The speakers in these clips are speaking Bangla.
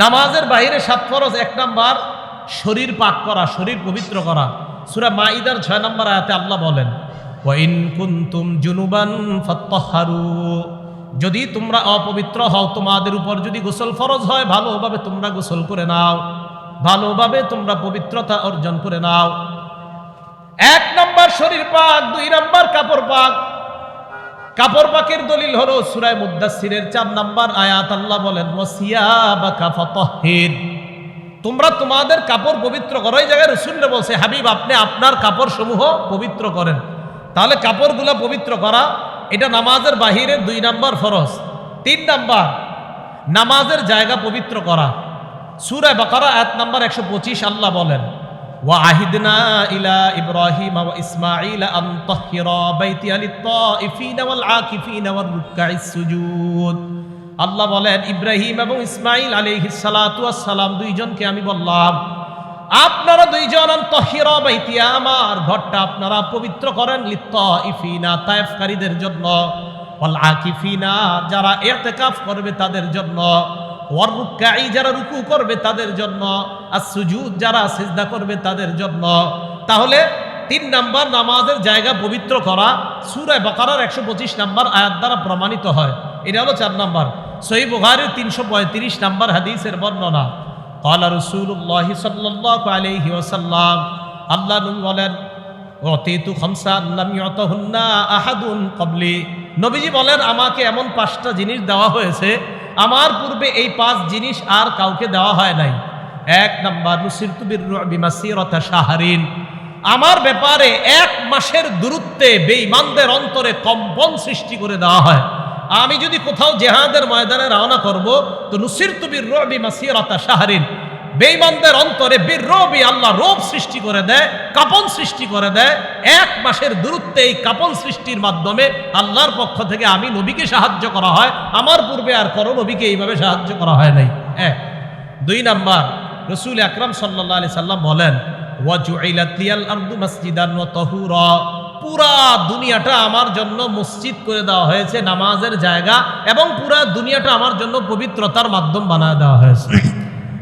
নামাজের বাইরে সাত ফরজ, এক নাম্বার শরীর পাক করা, শরীর পবিত্র করা। সুরা মাইদার ছয় নম্বর আয়াতে আল্লাহ বলেন ওয়াইন কুনতুম জুনুবান ফাত্তাহহারু যদি তোমরা অপবিত্র হও, তোমাদের উপর যদি গোসল ফরজ হয়, ভালোভাবে তোমরা গোসল করে নাও। ভালোভাবে তোমরা পবিত্রতা অর্জন করে নাও। এক নম্বর শরীর পাক, দুই নম্বর কাপড় পাক। কাপড় পাকের দলিল হলো সুরায় মুদাসিরের চার নাম্বার আয়াত। আল্লাহ বলেন তোমরা তোমাদের কাপড় পবিত্র করো। এই জায়গায় রসুল্লে বলছে, হাবিব, আপনি আপনার কাপড় সমূহ পবিত্র করেন। তাহলে কাপড়গুলো পবিত্র করা, এটা নামাজের বাহিরের দুই নাম্বার ফরজ। তিন নাম্বার, নামাজের জায়গা পবিত্র করা। সুরায় বাকারা এক নাম্বার একশো পঁচিশ, আল্লাহ বলেন ওয়াহিদনা ইলা ইব্রাহিম ওয়া ইসমাঈল আন তাহহিরা বাইতি আলিত তাইফিন ওয়াল আকিফিন ওয়াল আল্লাহ বলেন, ইব্রাহিম এবং ইসমাইল আলাইহিস সালাতু ওয়াস সালাম দুইজনকে আমি বললাম, আপনারা দুইজন তহিরা বাইতিয়া আমার ঘরটা আপনারা পবিত্র করেন লিত্ত ইফিনা তায়েফকারীদের জন্য আকিফিনা, যারা এতেকাফ করবে তাদের জন্য। ওয়ারুকাই যারা রুকু করবে তাদের জন্য আর সুজুদ যারা সেজদা করবে তাদের জন্য। তাহলে তিন নাম্বার নামাজের জায়গা পবিত্র করা সুরায় বাকারার একশো পঁচিশ নাম্বার আয়াত দ্বারা প্রমাণিত হয়। এটা হলো চার নাম্বার। সহি তিনশো পঁয়ত্রিশ নাম্বার হাদিসের বর্ণনা। কলা রসুল্লাহ আলহি ওসাল্লাম আল্লাহ বলেন আহাদুন কবলি। নবীজি বলেন, আমাকে এমন পাঁচটা জিনিস দেওয়া হয়েছে আমার পূর্বে এই পাঁচ জিনিস আর কাউকে দেওয়া হয় নাই। এক নাম্বার, নুসিরতু বিররুবি মাসিরাতা শাহরিন। আমার ব্যাপারে এক মাসের দূরত্বে বেঈমানদের অন্তরে কম্পন সৃষ্টি করে দেওয়া হয়। আমি যদি কোথাও জেহাদের ময়দানে রওনা করব, তো নুসির তুবির রবি মাসিরাতা শাহরিন বেঈমানদের অন্তরে বীর আল্লাহ রোগ সৃষ্টি করে দেয়, কাপন সৃষ্টি করে দেয়। এক মাসের দূরত্বে এই কাপন সৃষ্টির মাধ্যমে আল্লাহর পক্ষ থেকে আমি নবীকে সাহায্য করা হয়। আমার পূর্বে আর করো নবীকে এইভাবে সাহায্য করা হয় নাই। এক। দুই নাম্বার, রসুল আকরাম সাল্লাহ আলি সাল্লাম বলেন পুরা দুনিয়াটা আমার জন্য মসজিদ করে দেওয়া হয়েছে, নামাজের জায়গা এবং পুরা দুনিয়াটা আমার জন্য পবিত্রতার মাধ্যম বানায় দেওয়া হয়েছে।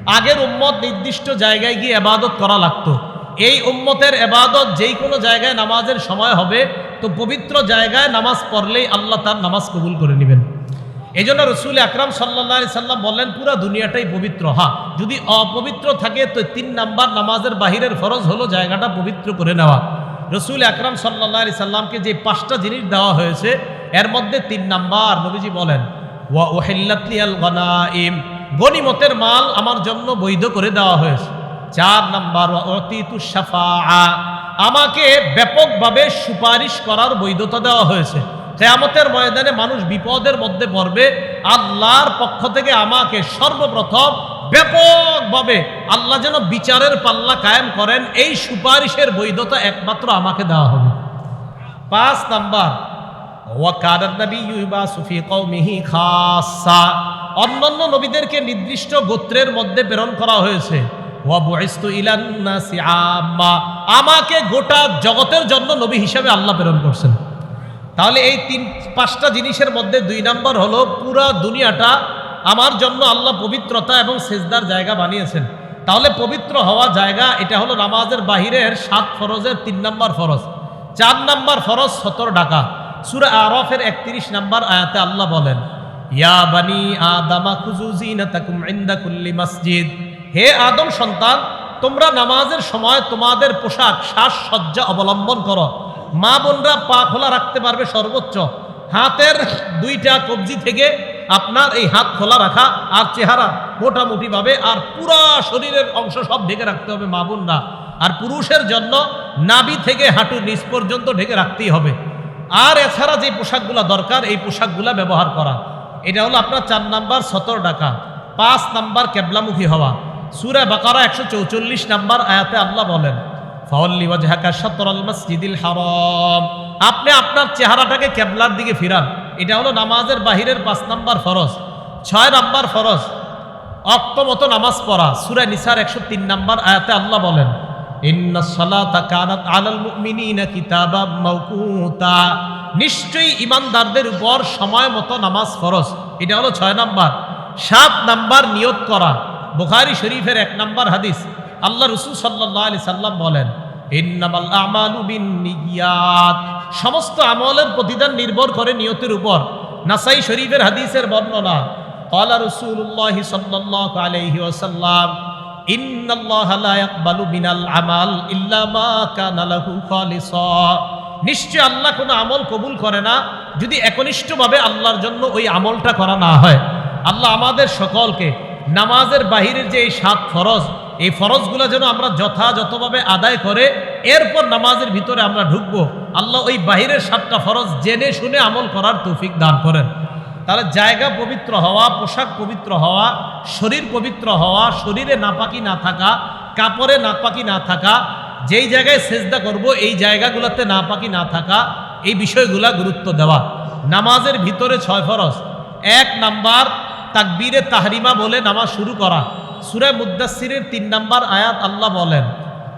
আগের উম্মত নির্দিষ্ট জায়গায় গিয়ে এবাদত করা লাগতো। এই উম্মতের এবাদত যেই কোনো জায়গায় নামাজের সময় হবে, তো পবিত্র জায়গায় নামাজ পড়লেই আল্লাহ তার নামাজ কবুল করে নেবেন। এই জন্য রসুল আকরাম সাল্লা সাল্লাম বললেন, পুরা দুনিয়াটাই পবিত্র, হা। যদি অপবিত্র থাকে, তো তিন নাম্বার নামাজের বাহিরের ফরজ হলো জায়গাটা পবিত্র করে নেওয়া। রসুল আকরাম সাল্লা সাল্লামকে যে পাঁচটা জিনিস দেওয়া হয়েছে, এর মধ্যে তিন নাম্বার নবীজি বলেন, ওয়া ওহেল্লাতিয়াল গনাইম। গনিমতের মাল আমার জন্য বৈধ করে দেওয়া হয়েছে। চার নাম্বার অতীতু সাফা আমাকে ব্যাপকভাবে সুপারিশ করার বৈধতা দেওয়া হয়েছে। কেয়ামতের ময়দানে মানুষ বিপদের মধ্যে পড়বে। আল্লাহর পক্ষ থেকে আমাকে সর্বপ্রথম ব্যাপকভাবে আল্লাহ যেন বিচারের পাল্লা কায়েম করেন, এই সুপারিশের বৈধতা একমাত্র আমাকে দেওয়া হবে। পাঁচ নাম্বার অন্যান্য নবীদেরকে নির্দিষ্ট গোত্রের মধ্যে প্রেরণ করা হয়েছে। আমাকে গোটা জগতের জন্য নবী হিসাবে আল্লাহ প্রেরণ করছেন। তাহলে এই তিন, পাঁচটা জিনিসের মধ্যে দুই নাম্বার হলো পুরা দুনিয়াটা আমার জন্য আল্লাহ পবিত্রতা এবং সেজদার জায়গা বানিয়েছেন। তাহলে পবিত্র হওয়া জায়গা এটা হলো নামাজের বাহিরের সাত ফরজের তিন নাম্বার ফরজ। চার নাম্বার ফরজ সতর ডাকা সুরা আরফের একত্রিশ নাম্বার আয়াতে আল্লাহ বলেন, ইয়া বানি আদামা খুজুজিনাতাকুম মসজিদ। হে আদম সন্তান, তোমরা নামাজের সময় তোমাদের পোশাক সাজসজ্জা অবলম্বন করো। মা বোনরা পা খোলা রাখতে পারবে সর্বোচ্চ। হাতের দুইটা কবজি থেকে আপনার এই হাত খোলা রাখা আর চেহারা মোটামুটি ভাবে আর পুরা শরীরের অংশ সব ঢেকে রাখতে হবে মা বোনরা। আর পুরুষের জন্য নাবি থেকে হাঁটুর নিচ পর্যন্ত ঢেকে রাখতেই হবে। আর এছাড়া যে পোশাকগুলা দরকার, এই পোশাকগুলা ব্যবহার করা। এটা হলো আপনার চার নাম্বার সতর টাকা পাঁচ নাম্বার কেবলামুখী হওয়া। সুরা বাকারা একশো চৌচল্লিশ নাম্বার আয়াতে আল্লাহ বলেন, ফাওয়াল্লি ওয়াজহাকা শাতরাল মসজিদিল হারাম। আপনি আপনার চেহারাটাকে কেবলার দিকে ফিরান। এটা হলো নামাজের বাহিরের পাঁচ নাম্বার ফরজ, ছয় নাম্বার ফরজ। অক্তমত নামাজ পড়া, সূরা নিসার একশো তিন নাম্বার আয়াতে আল্লাহ বলেন ইন্না সালাতা কানাত আলাল মুমিনিনা কিতাবাম মাওকুতা। নিশ্চয়ই ইমানদারদের উপর সময় মতো নামাজ ফরজ। এটা হলো ছয় নাম্বার। সাত নাম্বার নিয়ত করা। বুখারি শরীফের এক নাম্বার হাদিস। আল্লাহ রসুল সাল্লাহ আলি সাল্লাম বলেন, ইন্নামাল আমালু সমস্ত আমলের প্রতিদান নির্ভর করে নিয়তের উপর। নাসাই শরীফের হাদিসের বর্ণনা কলা রসুল্লাহ সাল্লাহ আলহি ওসাল্লাম নিশ্চয় আল্লাহ কোনো আমল কবুল করে না যদি একনিষ্ঠভাবে আল্লাহর জন্য ওই আমলটা করা না হয়। আল্লাহ আমাদের সকলকে নামাজের বাহিরের যে এই সাত ফরজ, এই ফরজগুলো যেন আমরা যথাযথভাবে আদায় করে এরপর নামাজের ভিতরে আমরা ঢুকবো। আল্লাহ ওই বাহিরের সাতটা ফরজ জেনে শুনে আমল করার তৌফিক দান করেন। তাহলে জায়গা পবিত্র হওয়া, পোশাক পবিত্র হওয়া, শরীর পবিত্র হওয়া, শরীরে নাপাকি না থাকা, কাপড়ে নাপাকি না থাকা, যেই জায়গায় সেজদা করব, এই জায়গাগুলোতে নাপাকি না থাকা, এই বিষয়গুলা গুরুত্ব দেওয়া। নামাজের ভিতরে ছয় ফরজ। এক নাম্বার, তাকবীরে তাহরিমা বলে নামাজ শুরু করা। সুরে মুদাসিরের তিন নাম্বার আয়াত আল্লাহ বলেন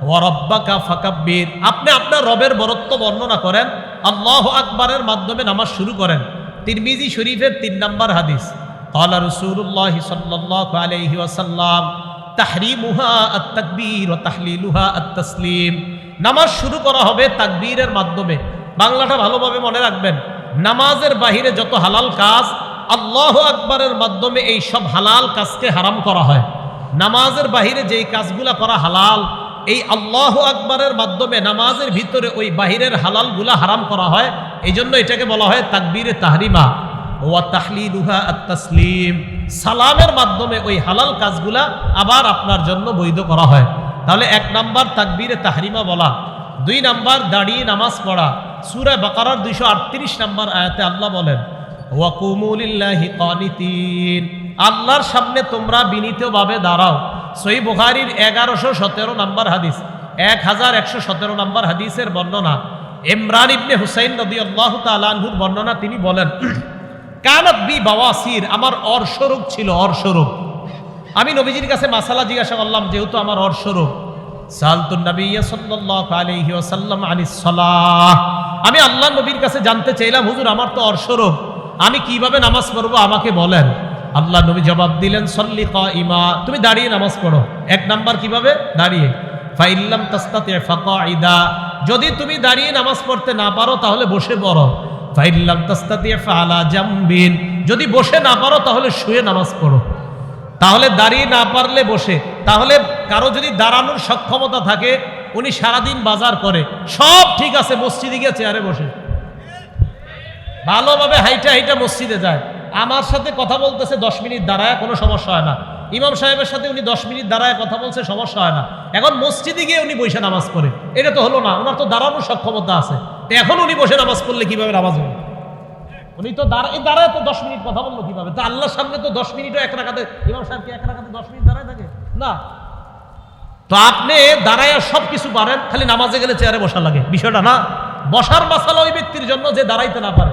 ওয়ারব্বাকা ফাকাব্বির। আপনি আপনার রবের বরত্ব বর্ণনা করেন, আল্লাহ আকবরের মাধ্যমে নামাজ শুরু করেন। তিরমিজি শরীফের তিন নম্বর হাদিস। কলা রসুল্লাহ সাল্লাহ আলহি আসাল্লাম তাহরিমুহা আত্তাকবীর ও তাহলিলুহা আত্তাসলিম। নামাজ শুরু করা হবে তাকবীরের মাধ্যমে। বাংলাটা ভালোভাবে মনে রাখবেন, নামাজের বাহিরে যত হালাল কাজ, আল্লাহ আকবরের মাধ্যমে এই সব হালাল কাজকে হারাম করা হয়। নামাজের বাহিরে যেই কাজগুলা করা হালাল এই আল্লাহ আকবরের মাধ্যমে নামাজের ভিতরে ওই বাহিরের হালালগুলা হারাম করা হয় এই জন্য এটাকে বলা হয় তাকবীরে তাহরিমা। ওয়া তাহলিলুহা আত-তাসলিম। সালামের মাধ্যমে ওই হালাল কাজগুলা আবার আপনার জন্য বৈধ করা হয়। তাহলে এক নাম্বার তাকবীরে তাহরিমা বলা, দুই নাম্বার দাঁড়িয়ে নামাজ পড়া। সূরা বাকারার দুইশো আটত্রিশ নাম্বার আয়াতে আল্লাহ বলেন ওয়াকুমুলিল্লাহি আল্লাহর সামনে তোমরা বিনীতভাবে দাঁড়াও। সই বুখারির এগারোশো সতেরো নাম্বার হাদিস এক হাজার একশো সতেরো নাম্বার হাদিসের বর্ণনা। ইমরান ইবনে হুসাইন নদী আল্লাহ তালানহুর বর্ণনা তিনি বলেন, কানত বি বাওয়াসির, আমার অর্শরোগ ছিল অর্শরোগ আমি নবীজির কাছে মাসালা জিজ্ঞাসা করলাম, যেহেতু আমার সালতুন নবী আমি আল্লাহ নবীর কাছে জানতে চাইলাম, হুজুর, আমার তো অর্শরোগ আমি কীভাবে নামাজ পড়ব, আমাকে বলেন। আল্লাহ নবী জবাব দিলেন, সল্লি ইমা তুমি দাঁড়িয়ে নামাজ পড়ো। এক নাম্বার কীভাবে? দাঁড়িয়ে। ফাইল্লাম তাস্তাতে ফাঁকা ইদা যদি তুমি দাঁড়িয়ে নামাজ পড়তে না পারো, তাহলে বসে পড়ো। ফাইল্লাম তাস্তাতে ফালা জামবিন। যদি বসে না পারো, তাহলে শুয়ে নামাজ পড়ো। তাহলে দাঁড়িয়ে না পারলে বসে। তাহলে কারও যদি দাঁড়ানোর সক্ষমতা থাকে, উনি সারাদিন বাজার করে। সব ঠিক আছে, মসজিদে গিয়ে চেয়ারে বসে। ভালোভাবে হাইটা হাইটা মসজিদে যায়। আমার সাথে কথা বলতেছে, দশ মিনিট দাঁড়ায়, কোনো সমস্যা হয় না। ইমাম সাহেবের সাথে উনি দশ মিনিট দাঁড়ায় কথা বলছে, সমস্যা হয় না। এখন মসজিদে গিয়ে উনি বসে নামাজ পড়ে। এটা তো হলো না, ওনার তো দাঁড়ানোর সক্ষমতা আছে। এখন উনি বসে নামাজ পড়লে কীভাবে নামাজ হবে? উনি তো দাঁড়ায় দাঁড়ায় তো দশ মিনিট কথা বলল কীভাবে? তো আল্লাহর সামনে তো দশ মিনিটও এক রাখাতে ইমাম সাহেব কি এক রাখাতে দশ মিনিট দাঁড়ায় থাকে? না। তো আপনি দাঁড়ায় সব কিছু পারেন, খালি নামাজে গেলে চেয়ারে বসা লাগে। বিষয়টা না। বসার মাসালা ওই ব্যক্তির জন্য যে দাঁড়াইতে না পারে।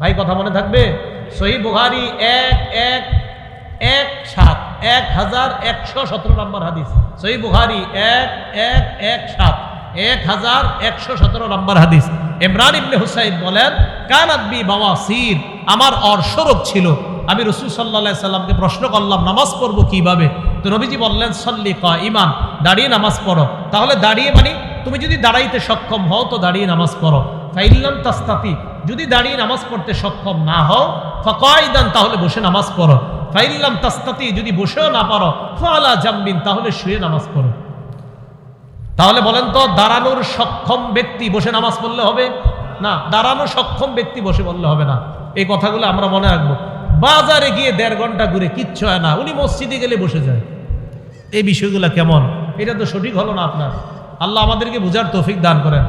ভাই, কথা মনে থাকবে? সহি বুহারি এক এক এক, সাত, এক হাজার একশো সতেরো নম্বর হাদিস। সহি বুহারি এক এক এক, সাত, এক হাজার একশো সতেরো নম্বর হাদিস। ইমরান ইবনে হুসাইন বলেন কান আদবি বাওয়াসির, আমার অর্শরোগ ছিল। আমি রসুল সাল্লাহ সাল্লামকে প্রশ্ন করলাম, নামাজ পড়ব কীভাবে? তো নবীজি বললেন, সল্লি ক ইমান দাঁড়িয়ে নামাজ পড়ো। তাহলে দাঁড়িয়ে মানে তুমি যদি দাঁড়াইতে সক্ষম হও, তো দাঁড়িয়ে নামাজ পড়ো। ফাইল্লাম তাস্তাতি যদি দাঁড়িয়ে নামাজ পড়তে সক্ষম না হও, ফাকাইদান, তাহলে বসে নামাজ পড়ো। ফাইল্লাম তাস্তাতি, যদি বসেও না পারো, ফালা জাম্বিন, তাহলে শুয়ে নামাজ পড়ো। তাহলে বলেন তো, দাঁড়ানোর সক্ষম ব্যক্তি বসে নামাজ পড়লে হবে? না, দাঁড়ানো সক্ষম ব্যক্তি বসে বললে হবে না। এই কথাগুলো আমরা মনে রাখব। বাজারে গিয়ে দেড় ঘণ্টা ঘুরে কিচ্ছু হয় না, উনি মসজিদে গেলে বসে যায়। এই বিষয়গুলো কেমন? এটা তো সঠিক হলো না আপনার। আল্লাহ আমাদেরকে বুঝার তৌফিক দান করেন।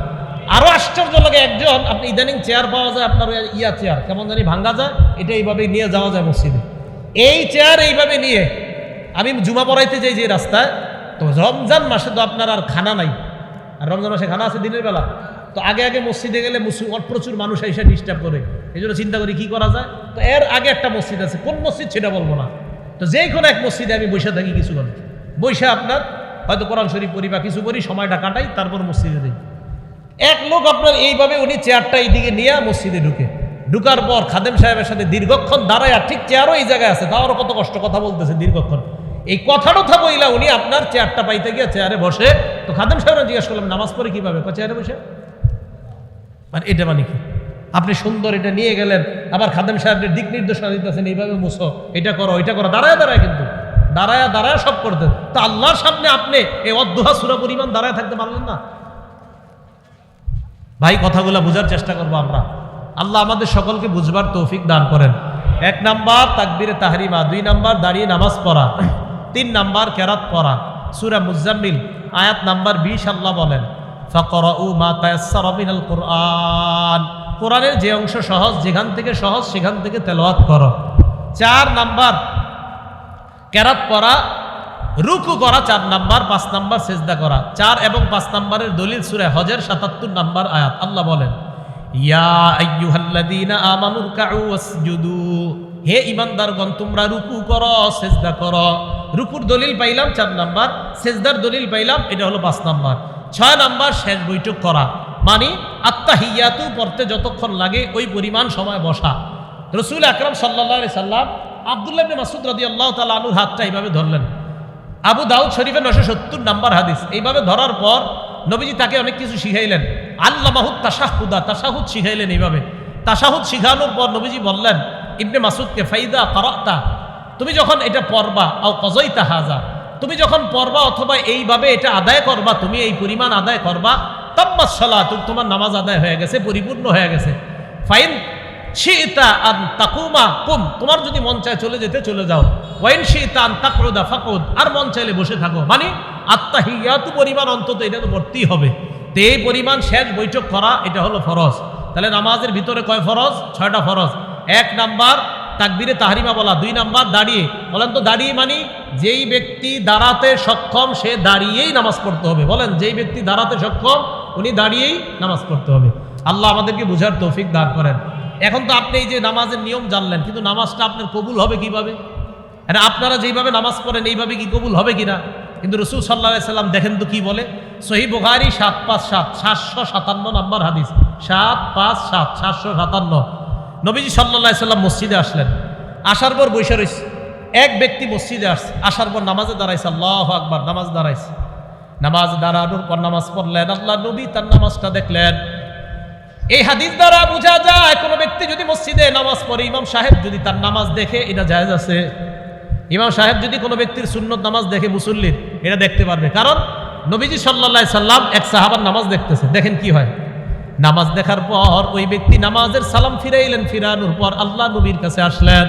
আরও আশ্চর্য লাগে, একজন, আপনি ইদানিং চেয়ার পাওয়া যায়, আপনার ইয়া চেয়ার কেমন জানি ভাঙ্গা যায়, এটা এইভাবে নিয়ে যাওয়া যায় মসজিদে। এই চেয়ার এইভাবে নিয়ে, আমি জুমা পড়াইতে যাই যে রাস্তায়, তো রমজান মাসে তো আপনার আর খানা নাই। আর রমজান মাসে খানা আছে দিনের বেলা। তো আগে আগে মসজিদে গেলে প্রচুর মানুষ এসে ডিস্টার্ব করে। এই জন্য চিন্তা করি কি করা যায়? তো এর আগে একটা মসজিদ আছে, কোন মসজিদ সেটা বলব না। তো যে কোনো এক মসজিদে আমি বসে থাকি কিছু করে বসে আপনার, হয়তো কোরআন শরীফ পড়ি বা কিছু করি সময়টা কাটাই, তারপর মসজিদে দিই এক লোক আপনার এইভাবে উনি চেয়ারটা এইদিকে নিয়ে মসজিদে ঢুকে। ঢুকার পর খাদেম সাহেবের সাথে দীর্ঘক্ষণ দাঁড়ায় আর ঠিক চেয়ারও এই জায়গায় আছে তারও কত কষ্ট কথা বলতেছে দীর্ঘক্ষণ। এই কথা টথা বইলা উনি আপনার চেয়ারটা পাইতে গিয়ে চেয়ারে বসে। তো খাদেম সাহেব জিজ্ঞেস করলাম নামাজ পড়ে কীভাবে? চেয়ারে বসে। মানে এটা মানে কি? আপনি সুন্দর এটা নিয়ে গেলেন, আবার খাদেম সাহেবের দিক নির্দেশনা দিতেছেন, এইভাবে মুছো, এটা করো এটা করো। দাঁড়ায় দাঁড়ায় কিন্তু, দাঁড়ায় দাঁড়ায় সব করতেন। তা আল্লাহর সামনে আপনি এই অদ্দুহা সুরা পরিমাণ দাঁড়ায় থাকতে পারলেন না। ভাই, কথাগুলো বোঝার চেষ্টা করব আমরা। আল্লাহ আমাদের সকলকে বুঝবার তৌফিক দান করেন। এক নাম্বার, তাকবিরে তাহরিমা। দুই নাম্বার, দাঁড়িয়ে নামাজ পড়া। তিন নাম্বার, কেরাত পড়া। সুরা মুজাম্মিল, আয়াত নাম্বার বিশ আল্লাহ বলেন কোরআন। কোরআনের যে অংশ সহজ, যেখান থেকে সহজ, সেখান থেকে তেলাওয়াত করো। চার নাম্বার, কেরাত পড়া রুকু করা চার নাম্বার, পাঁচ নাম্বার সেজদা করা। চার এবং পাঁচ নাম্বারের দলিল সুরে হজের সাতাত্তর নাম্বার আয়াত। আল্লাহ বলেন হে ইমানদারগণ তোমরা রুকু করো, সেজদা করো। রুকুর দলিল পাইলাম চার নাম্বার, সেজদার দলিল পাইলাম, এটা হলো পাঁচ নাম্বার। ছয় নাম্বার, শেষ বৈঠক করা। মানে আত্মাহিয়াতু পড়তে যতক্ষণ লাগে, ওই পরিমাণ সময় বসা। রসুল আকরাম সাল্লাহ সাল্লাম আবদুল্লাহ মাসুদ রাদি আল্লাহ তালা আনুর হাতটা এইভাবে ধরলেন। আবু দাউদ শরীফের নশো সত্তর নাম্বার হাদিস। এইভাবে ধরার পর নবীজি তাকে অনেক কিছু শিখাইলেন। আল্লাহ মাহুদ তাসাহুদা তাসাহুদ শিখাইলেন এইভাবে। তাসাহুদ শিখানোর পর নবীজি বললেন, ইবনে মাসুদকে ফাইদা করাতা তুমি যখন এটা পড়বা, আও কজইতা হাজা, তুমি যখন পড়বা অথবা এইভাবে এটা আদায় করবা, তুমি এই পরিমাণ আদায় করবা, তাম্মাস সালা তোমার নামাজ আদায় হয়ে গেছে, পরিপূর্ণ হয়ে গেছে। ফাইন শিতা আন তাকুমা, কুম, তোমার যদি মন চায় চলে যেতে চলে যাও। ওয়াইন শিতা আন তাকরুদা ফাকুদ আর মন চাইলে বসে থাকো। মানে আত্মাহিয়াতু পরিমাণ অন্তত এটা তো পড়তেই হবে। তো এই পরিমাণ শেষ বৈঠক করা, এটা হলো ফরজ। তাহলে নামাজের ভিতরে কয় ফরজ? ছয়টা ফরজ। এক নাম্বার, তাকবিরে তাহারিমা বলা। দুই নাম্বার, দাঁড়িয়ে। বলেন তো, দাঁড়িয়ে মানি যেই ব্যক্তি দাঁড়াতে সক্ষম, সে দাঁড়িয়েই নামাজ পড়তে হবে। বলেন, যেই ব্যক্তি দাঁড়াতে সক্ষম, উনি দাঁড়িয়েই নামাজ পড়তে হবে। আল্লাহ আমাদেরকে বুঝার তৌফিক দান করেন। এখন তো আপনি এই যে নামাজের নিয়ম জানলেন, কিন্তু নামাজটা আপনার কবুল হবে কীভাবে? হ্যাঁ আপনারা যেইভাবে নামাজ পড়েন, এইভাবে কি কবুল হবে কিনা? কিন্তু রসুল সাল্লাহ সাল্লাম দেখেন তো কি বলে? সহি বুখারি সাত পাঁচ সাত, সাতশো সাতান্ন নাম্বার হাদিস। সাত পাঁচ সাত, সাতশো সাতান্ন। নবীজি সাল্লাহ সাল্লাম মসজিদে আসলেন। আসার পর বৈশা রয়েছে এক ব্যক্তি মসজিদে আসছে। আসার পর নামাজে দাঁড়াইছে, আল্লাহ আকবার, নামাজ দাঁড়াইছে। নামাজ দাঁড়ানোর পর নামাজ পড়লেন। আল্লাহ নবী তার নামাজটা দেখলেন। এই হাদিস দ্বারা বোঝা যায়, কোনো ব্যক্তি যদি মসজিদে নামাজ পড়ে, ইমাম সাহেব যদি তার নামাজ দেখে, এটা জায়েজ আছে। ইমাম সাহেব যদি কোনো ব্যক্তির সুন্নত নামাজ দেখে মুসল্লির, এটা দেখতে পারবে। কারণ নবীজি সাল্লা সাল্লাম এক সাহাবার নামাজ দেখতেছে দেখেন কি হয়? নামাজ দেখার পর ওই ব্যক্তি নামাজের সালাম ফিরাইলেন, ফিরানোর পর আল্লাহ নবীর কাছে আসলেন।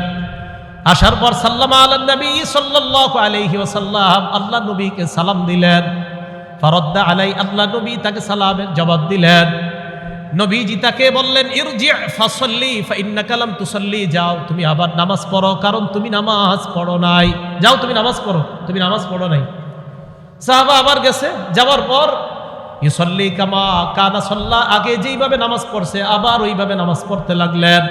আসার পর সাল্লাম আল্লাহ নবী সাল্লাহ ওসাল্লাম আল্লাহ নবীকে সালাম দিলেন। ফরদ্দা আলাই, আল্লাহ নবী তাকে সালামের জবাব দিলেন। নবীজি তাকে বললেন, ইরজি ফাসল্লি, ফাইন্নাকা লাম তুসাল্লি, যাও, তুমি আবার নামাজ পড়ো, কারণ তুমি নামাজ পড়ো নাই। যাও, তুমি নামাজ পড়ো, তুমি নামাজ পড়ো নাই। সাহাবা আবার গেছে, যাওয়ার পর ইসল্লি কামা কানা সল্লা আগে যেইভাবে নামাজ পড়ছে, আবার ওইভাবে নামাজ পড়তে লাগলেন।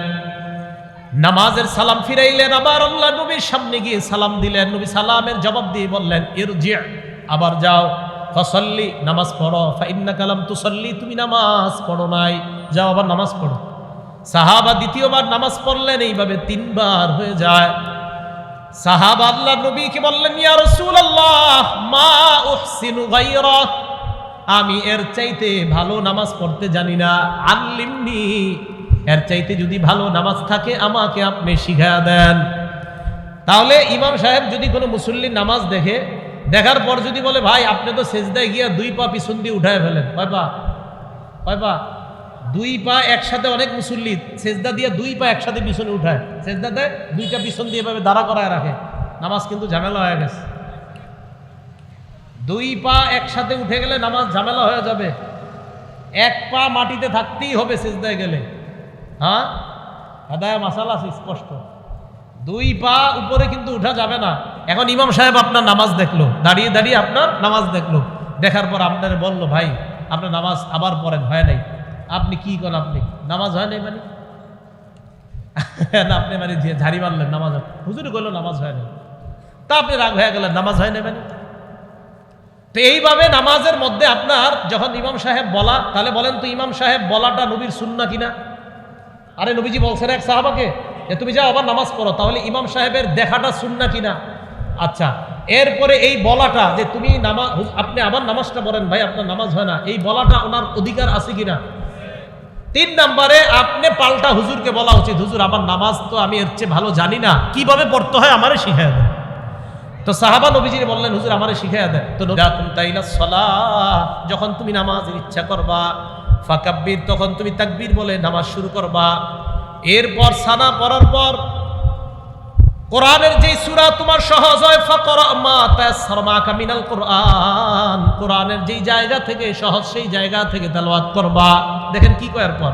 নামাজের সালাম ফিরাইলেন, আবার আল্লাহ নবীর সামনে গিয়ে সালাম দিলেন, নবী সালামের জবাব দিয়ে বললেন, ইরজি, আবার যাও। ফসল্লি, নামাজ পড়ো। ফাইন্না কালাম তুসল্লি, তুমি নামাজ পড়ো নাই। যাও আবার নামাজ পড়ো। সাহাবা দ্বিতীয়বার নামাজ পড়লেন, এইভাবে তিনবার হয়ে যায়। সাহাবা আল্লাহ নবীকে বললেন, ইয়া রাসূলুল্লাহ, মা উহসিনু গায়রা। আমি এর চাইতে ভালো নামাজ পড়তে জানি না। আল্লিমনি, এর চাইতে যদি ভালো নামাজ থাকে, আমাকে আপনি শিখা দেন। তাহলে ইমাম সাহেব যদি কোনো মুসল্লি নামাজ দেখে দেখার পর যদি বলে, ভাই, আপনি তো সেজদায় গিয়া দুই পা পিছন দিয়ে উঠায় ফেলেন। কয় পা? কয় পা? দুই পা একসাথে অনেক মুসল্লি সেজদা দিয়ে দুই পা একসাথে পিছনে উঠায়। সেজদা দেয় দুইটা পিছন দিয়ে এভাবে দাঁড়া করায় রাখে। নামাজ কিন্তু ঝামেলা হয়ে গেছে। দুই পা একসাথে উঠে গেলে নামাজ ঝামেলা হয়ে যাবে। এক পা মাটিতে থাকতেই হবে সেজদায় গেলে। হ্যাঁ? হেদায় মাসালা আছে, স্পষ্ট। দুই পা উপরে কিন্তু উঠা যাবে না। এখন ইমাম সাহেব আপনার নামাজ দেখল, দাঁড়িয়ে দাঁড়িয়ে আপনার নামাজ দেখল। দেখার পর আপনার বলল, ভাই, আপনার নামাজ আবার পড়েন, হয় নাই। আপনি কি করেন আপনি? নামাজ হয় নাই মানে? আপনি মানে ঝাড়ি মারলেন নামাজ। হুজুরে কইলো, নামাজ হয় নাই। তা আপনি রাগ হয়ে গেলেন, নামাজ হয় নাই মানে? তো এইভাবে নামাজের মধ্যে আপনার যখন ইমাম সাহেব বলা, তাহলে বলেন তো ইমাম সাহেব বলাটা নবীর সুন্না কিনা? আরে নবীজি বলছেন এক সাহাবাকে যে, তুমি যাও আবার নামাজ পড়ো। তাহলে ইমাম সাহেবের দেখাটা সুন্না কিনা? আচ্ছা এরপরে এই বলাটা যে তুমি নামাজ আপনি আবার নামাজটা বলেন ভাই, আপনার নামাজ হয় না। এই বলাটা ওনার অধিকার আছে কিনা? তিন নম্বরে, আপনি পাল্টা হুজুরকে বলা উচিত, হুজুর, আমার নামাজ তো আমি এর চেয়ে ভালো জানি না। কীভাবে পড়তে হয় আমারে শিখাই দেন? তো সাহাবা নবীজি বললেন, হুজুর, আমারে শিখাই দেন। তো সলা যখন তুমি নামাজের ইচ্ছা করবা, ফাকাব্বির, তখন তুমি তাকবীর বলে নামাজ শুরু করবা। এরপর সানা পড়ার পর কোরআনের যেই সূরা তোমার সহজ হয়, ফাকরা মা তায়াসসার মাকা মিনাল কোরআন। কোরআনের যেই জায়গা থেকে, সহজ সেই জায়গা থেকে তেলাওয়াত করবা। দেখেন কি কয় এরপর?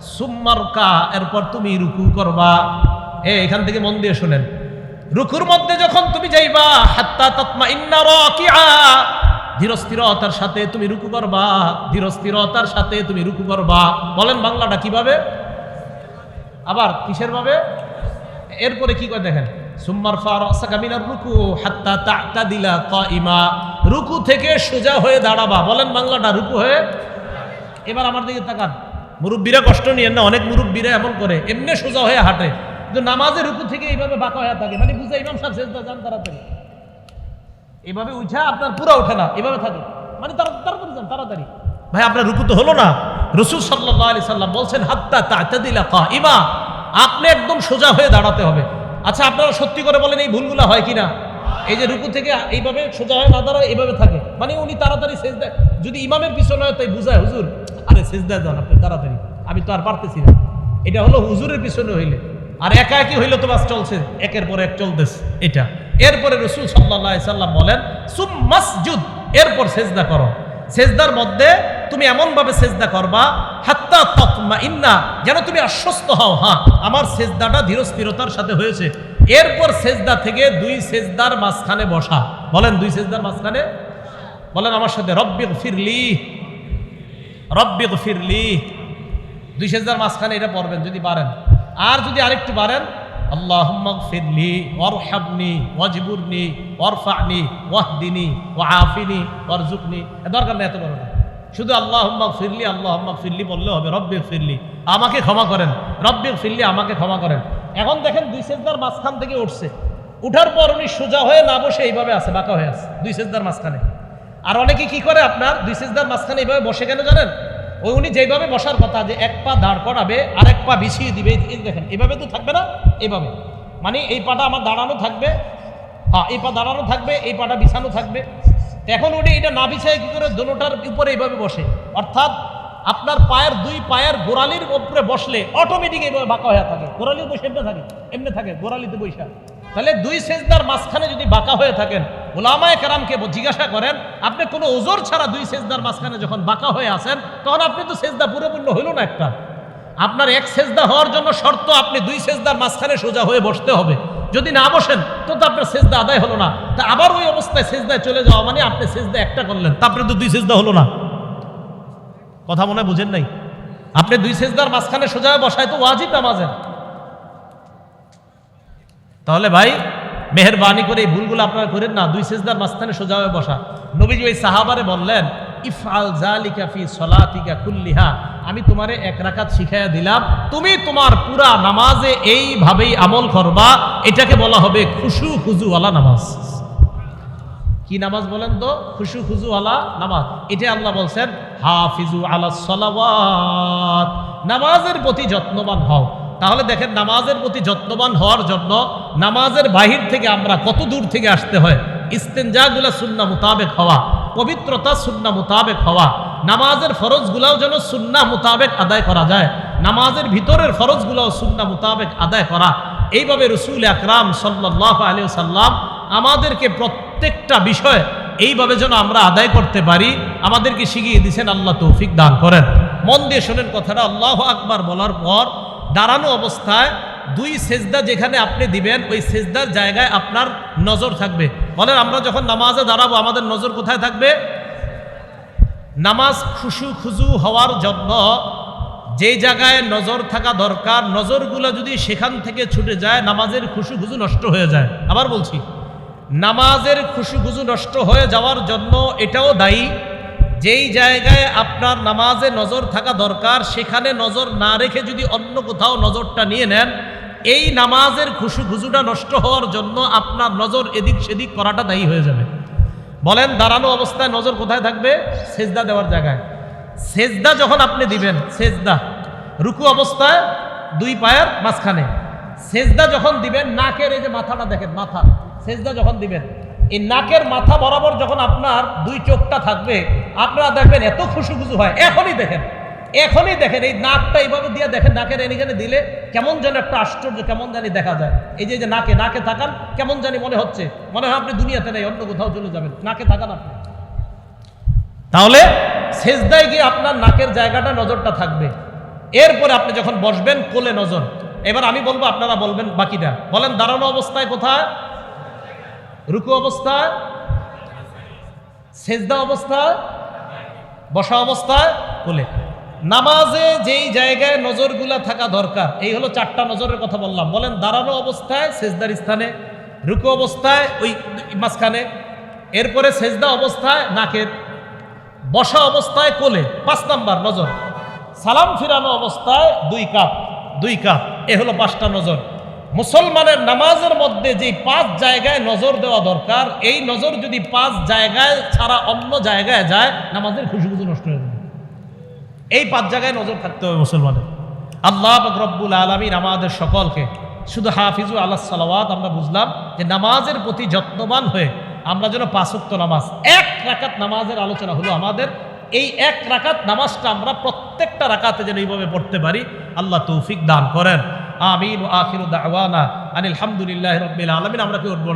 সুম্মারকা এরপর তুমি রুকু করবা। এ, এখান থেকে মন দিয়ে শুনেন। রুকুর মধ্যে যখন তুমি যাইবা, হাত্তা তাতমা ইন্না রাকিআ। ধীরস্থিরতার সাথে তুমি রুকু করবা, ধীরস্থিরতার সাথে তুমি রুকু করবা। বলেন বাংলাটা কীভাবে? আবার কিসের ভাবে? এরপরে কি করে দেখেন? সুম্মার ফারাসাকামিনার রুকু হাত্তা কাইমা রুকু থেকে সোজা হয়ে দাঁড়াবা। বলেন বাংলাটা, রুকু হয়ে? এবার আমার দিকে তাকান। মুরব্বীরা কষ্ট নিয়েন না, অনেক মুরব্বীরা এমন করে, এমনি সোজা হয়ে হাঁটে। কিন্তু নামাজে রুকু থেকে এইভাবে বাঁকা হয়ে থাকে। মানে বুঝে ইমাম সাহেব শেষ যান তাড়াতাড়ি। এভাবে উঠা আপনার পুরো ওঠে না, এভাবে থাকে। মানে তাড়াতাড়ি যান, তাড়াতাড়ি। ভাই, আপনার রুকু তো হলো না। রসুল সাল্লাহ আলি সাল্লাম বলছেন, হাত্তা তা'তাদিলা কাইমা আপনি একদম সোজা হয়ে দাঁড়াতে হবে। আচ্ছা আপনারা সত্যি করে বলেন এই ভুলগুলো হয় কিনা? এই যে রুকু থেকে এইভাবে সোজা হয়ে না দাঁড়ায়, এইভাবে থাকে। মানে উনি তাড়াতাড়ি শেষ দেয় যদি ইমামের পিছনে হয়, তাই বুঝায়, হুজুর, আরে শেষ দেয় যান আপনি, তাড়াতাড়ি। আমি তো আর পারতেছি না। এটা হলো হুজুরের পিছনে হইলে। আর একা একই হইলে তো বাস চলছে। একের পর এক চলতেছে এটা। এরপরে রসুল সাল্লাহ সাল্লাম বলেন সুম মাসজুদ এরপর সেজদা করো। সেজদার মধ্যে তুমি এমনভাবে সেজদা করবা, হাত্তা তৎমা ইন্না যেন তুমি আশ্বস্ত হও হ্যাঁ আমার সেজদাটা ধীরস্থিরতার সাথে হয়েছে। এরপর সেজদা থেকে দুই সেজদার মাঝখানে বসা। বলেন দুই সেজদার মাঝখানে? বলেন আমার সাথে রব্বিক ফিরলি রব্বিক ফিরলি দুই সেজদার মাঝখানে এটা পড়বেন যদি পারেন। আর যদি আরেকটু পারেন, আল্লাহুম্মা ফিরলি ওয়ারহামনি, ওয়াজবুরনি, ওয়ারফানি, ওয়াহদিনি ওয়ারজুকনি এ দরকার নেই, এত বড় শুধু আল্লাহুম্মা ফিরলি আল্লাহুম্মা ফিরলি বললে হবে, রব্বি ফিরলি আমাকে ক্ষমা করেন, রব্বি ফিরলি আমাকে ক্ষমা করেন। এখন দেখেন দুই সেজদার মাঝখান থেকে উঠছে। উঠার পর উনি সোজা হয়ে না বসে এইভাবে আছে, বাঁকা হয়ে আছে, দুই সেজদার মাঝখানে। আর অনেকে কি করে আপনার, দুই সেজদার মাঝখানে এইভাবে বসে কেন জানেন? ওই উনি যেভাবে বসার কথা যে এক পা দাঁড় করাবে আর এক পা বিছিয়ে দিবে, এই দেখেন, এভাবে তো থাকবে না? এভাবে। মানে এই পাটা আমার দাঁড়ানো থাকবে হ্যাঁ এই পা দাঁড়ানো থাকবে, এই পাটা বিছানো থাকবে। এখন উনি এটা না বিছায় কি করে দোনোটার উপরে এইভাবে বসে? অর্থাৎ আপনার পায়ের দুই পায়ের গোড়ালির উপরে বসলে অটোমেটিক এইভাবে বাঁকা হয়ে থাকে। গোড়ালিও বসে এমনি থাকে এমনি থাকে, গোড়ালিতে বৈশা। তাহলে দুই সেজদার মাঝখানে যদি বাঁকা হয়ে থাকেন, ওলামায় কেরামকে জিজ্ঞাসা করেন, আপনি কোনো ওজোর ছাড়া দুই সেজদার মাঝখানে যখন বাঁকা হয়ে আসেন তখন আপনি তো সেজদা পুরোপূর্ণ হইল না একটা। আপনার এক সেজদা হওয়ার জন্য শর্ত, আপনি দুই সেজদার মাঝখানে সোজা হয়ে বসতে হবে। যদি না বসেন, তো তো আপনার সেজদা আদায় হলো না। তা আবার ওই অবস্থায় সেজদায় চলে যাওয়া মানে আপনি সেজদা একটা করলেন তারপরে তো দুই সেজদা হলো না। কথা মনে বুঝেন নাই? আপনি দুই সেজদার মাঝখানে সোজা বসায় তো ওয়াজিব নামাজের। তাহলে ভাই, মেহরবানি করে এই ভুলগুলো আপনারা করেন না, দুই সেজদার মাঝখানে সোজা হয়ে বসা। নবীজি ওই সাহাবারে বললেন ইফআল জালিকা ফি সলাতিকা কুল্লিহা, আমি তোমারে এক রাকাত শিখাইয়া দিলাম, তুমি তোমার পুরা নামাজে এইভাবেই আমল করবা, এটাকে বলা হবে খুশু খুজুওয়ালা নামাজ। কি নামাজ বলেন তো? খুশু খুজু আলা নামাজ। এটা আল্লাহ বলছেন, হাফিজু আলা সলাওয়াত। নামাজের প্রতি যত্নবান হও। তাহলে দেখেন, নামাজের প্রতি যত্নবান হওয়ার জন্য নামাজের বাহির থেকে আমরা কত দূর থেকে আসতে হয়? ইস্তেঞ্জাগুলা সুন্না মোতাবেক হওয়া। পবিত্রতা সুন্না মোতাবেক হওয়া। নামাজের ফরজগুলাও যেন সুন্না মোতাবেক আদায় করা যায়। নামাজের ভিতরের ফরজগুলাও সুন্না মোতাবেক আদায় করা। এইভাবে রসুল আকরাম সাল্লাহ আলিয়া সাল্লাম আমাদেরকে প্রত্যেকটা বিষয় এইভাবে যেন আমরা আদায় করতে পারি, আমাদেরকে শিখিয়ে দিয়েছেন, আল্লাহ তৌফিক দান করেন। মন দিয়ে শোনেন কথাটা, আল্লাহ আকবার বলার পর দাঁড়ানো অবস্থায় দুই সেজদা যেখানে আপনি দিবেন, ওই সেজদার জায়গায় আপনার নজর থাকবে। বলেন, আমরা যখন নামাজে দাঁড়াবো, আমাদের নজর কোথায় থাকবে? নামাজ খুশু খুজু হওয়ার জন্য যে জায়গায় নজর থাকা দরকার, নজরগুলো যদি সেখান থেকে ছুটে যায়, নামাজের খুশু খুজু নষ্ট হয়ে যায়। আবার বলছি, নামাজের খুশু খুজু নষ্ট হয়ে যাওয়ার জন্য এটাও দায়ী যেই জায়গায় আপনার নামাজে নজর থাকা দরকার, সেখানে নজর না রেখে যদি অন্য কোথাও নজরটা নিয়ে নেন, এই নামাজের খুশু খুশুটা নষ্ট হওয়ার জন্য আপনার নজর এদিক সেদিক করাটা দায়ী হয়ে যাবে। বলেন, দাঁড়ানো অবস্থায় নজর কোথায় থাকবে? সেজদা দেওয়ার জায়গায়। সেজদা যখন আপনি দিবেন, সেজদা, রুকু অবস্থায় দুই পায়ের মাঝখানে। সেজদা যখন দিবেন, নাকের এই যে মাথাটা দেখেন, মাথা, সেজদা যখন দিবেন এই নাকের মাথা বরাবর যখন আপনার দুই চোখটা থাকবে, আপনারা দেখবেন এত খুশু খুশু হয়। এখনই দেখেন। এখনই দেখেন, এই নাকটা এইভাবে দিয়ে দেখেন, নাকের এখানে দিলে কেমন যেন একটা আশ্চর্য, কেমন জানি দেখা যায়। এই যে নাকে নাকে থাকান কেমন জানি মনে হচ্ছে। মনে হয় আপনি দুনিয়াতে নেই, অন্য কোথাও চলে যাবেন। নাকে থাকান আপনি। তাহলে সেজদায় গিয়ে আপনার নাকের জায়গাটা, নজরটা থাকবে। এরপরে আপনি যখন বসবেন কোলে নজর। এবার আমি বলব, আপনারা বলবেন বাকিটা। বলেন, দাঁড়ানো অবস্থায় কোথায়? রুকু অবস্থায় সেজদা অবস্থায় বসা অবস্থায় কোলে। নামাজে যেই জায়গায় নজরগুলা থাকা দরকার, এই হলো চারটা নজরের কথা বললাম। বলেন, দাঁড়ানো অবস্থায়, সেজদার স্থানে, রুকু অবস্থায়, ওই মাঝখানে, এরপরে সেজদা অবস্থায়, নাকের, বসা অবস্থায়, কোলে। পাঁচ নাম্বার নজর। সালাম ফিরানো অবস্থায়, দুই কাপ দুই কাপ, এ হলো পাঁচটা নজর। মুসলমানের নামাজের মধ্যে যে পাঁচ জায়গায় নজর দেওয়া দরকার, এই নজর যদি পাঁচ জায়গায় ছাড়া অন্য জায়গায় যায়, নামাজের খুশি খুশি নষ্ট হয়ে যাবে। এই পাঁচ জায়গায় নজর থাকতে হবে মুসলমানের। আল্লাহ রব্বুল আলমিন আমাদের সকলকে, শুধু হাফিজু আল্লাহ সালাওয়াত আমরা বুঝলাম যে নামাজের প্রতি যত্নবান হয়ে আমরা যেন পাঁচক্ত নামাজ, এক রাকাত নামাজের আলোচনা হলো আমাদের। এই এক রাকাত নামাজটা আমরা প্রত্যেকটা রাকাতে যেন এইভাবে পড়তে পারি। আল্লাহ তৌফিক দান করেন। আমিন ও আখির দাওয়ানা আনিল হামদুলিল্লাহ রবিল আলমিন আমরা কি উঠবো না